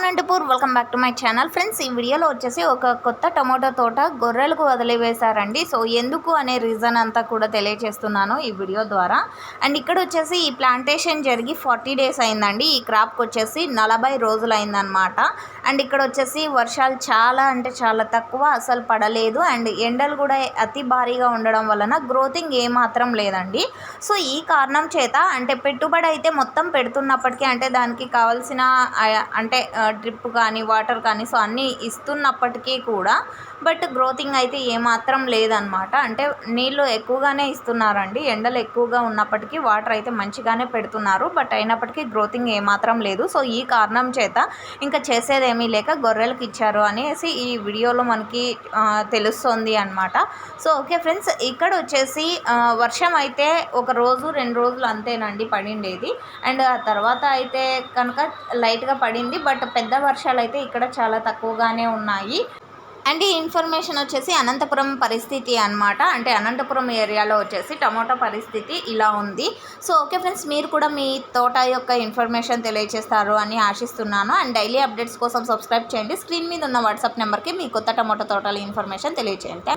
Anantapur welcome back to my channel friends ఈ వీడియోలో వచ్చేసి ఒక కొత్త టమోటా తోట గొర్రెలకు వదిలివేశారండి. సో ఎందుకు అనే రీజన్ అంతా కూడా తెలియజేస్తున్నాను ఈ వీడియో ద్వారా. అండ్ ఇక్కడ వచ్చేసి ఈ ప్లాంటేషన్ జరిగి ఫార్టీ డేస్ అయిందండి. ఈ క్రాప్కి వచ్చేసి నలభై రోజులు అయిందనమాట అండ్ ఇక్కడ వచ్చేసి వర్షాలు చాలా అంటే చాలా తక్కువ అసలు పడలేదు. అండ్ ఎండలు కూడా అతి భారీగా ఉండడం వలన గ్రోతింగ్ ఏమాత్రం లేదండి. సో ఈ కారణం చేత అంటే పెట్టుబడి అయితే మొత్తం పెడుతున్నప్పటికీ అంటే దానికి కావాల్సిన అంటే డ్రిప్ కానీ వాటర్ కానీ సో అన్నీ ఇస్తున్నప్పటికీ కూడా బట్ గ్రోతింగ్ అయితే ఏమాత్రం లేదనమాట అంటే నీళ్ళు ఎక్కువగానే ఇస్తున్నారండి. ఎండలు ఎక్కువగా ఉన్నప్పటికీ వాటర్ అయితే మంచిగానే పెడుతున్నారు. బట్ అయినప్పటికీ గ్రోతింగ్ ఏమాత్రం లేదు. సో ఈ కారణం చేత ఇంకా చేసేదేమీ లేక గొర్రెలకు ఇచ్చారు అనేసి ఈ వీడియోలో మనకి తెలుస్తుంది అనమాట సో ఓకే ఫ్రెండ్స్ ఇక్కడ వచ్చేసి వర్షం అయితే ఒక రోజు రెండు రోజులు అంతేనండి పడిండేది. అండ్ ఆ తర్వాత అయితే కనుక లైట్గా పడింది బట్ పెద్ద వర్షాలు అయితే ఇక్కడ చాలా తక్కువగానే ఉన్నాయి. అండ్ ఈ ఇన్ఫర్మేషన్ వచ్చేసి అనంతపురం పరిస్థితి అన్నమాట. అంటే అనంతపురం ఏరియాలో వచ్చేసి టమోటా పరిస్థితి ఇలా ఉంది. సో ఓకే ఫ్రెండ్స్ మీరు కూడా మీ తోట యొక్క ఇన్ఫర్మేషన్ తెలియజేస్తారు అని ఆశిస్తున్నాను. అండ్ డైలీ అప్డేట్స్ కోసం సబ్స్క్రైబ్ చేయండి. స్క్రీన్ మీద ఉన్న వాట్సాప్ నెంబర్కి మీ కొత్త టమోటా తోటల ఇన్ఫర్మేషన్ తెలియజేయండి